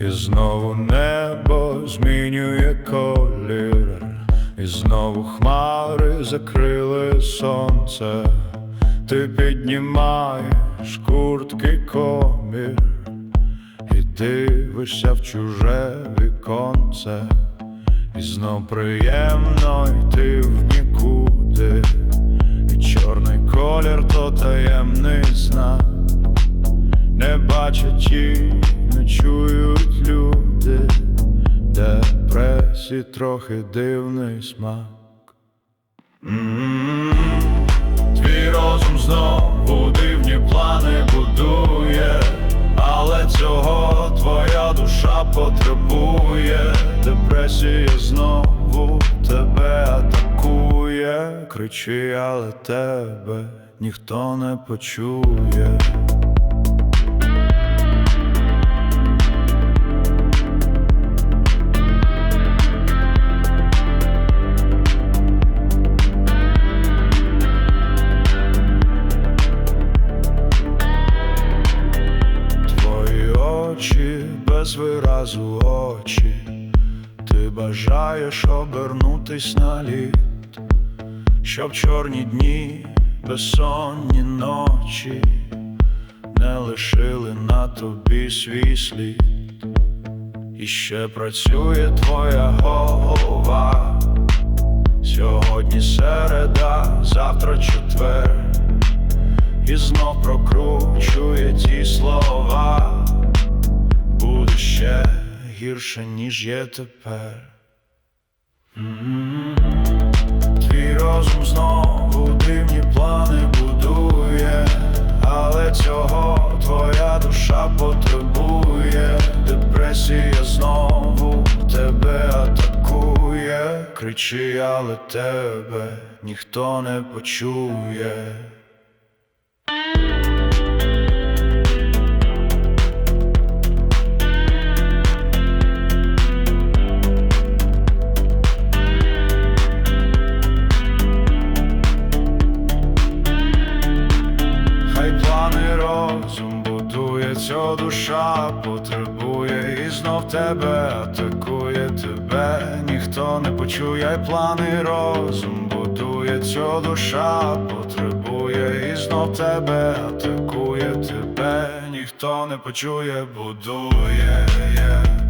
І знову небо змінює колір, і знову хмари закрили сонце, ти піднімаєш куртки комір, і дивишся в чуже віконце, і знов приємно йти в нікуди, Не бачать і не чують люди, депресії трохи дивний смак. М-м-м. Твій розум знову дивні плани будує, але цього твоя душа потребує. Депресія знову тебе атакує. Кричи, але тебе ніхто не почує. Без виразу очі, ти бажаєш обернутись на лід, щоб чорні дні, безсонні ночі не лишили на тобі свій слід. І ще працює твоя голова. Сьогодні середа, завтра четвер. І знов прокручує ті слова, гірше, ніж є тепер. Твій розум знову дивні плани будує, але цього твоя душа потребує. Депресія знову тебе атакує. Кричи, але тебе ніхто не почує. Ця душа потребує, і знов тебе атакує тебе, ніхто не почує, плани розум будує, ця душа потребує, і знов тебе атакує тебе, ніхто не почує, будує. yeah.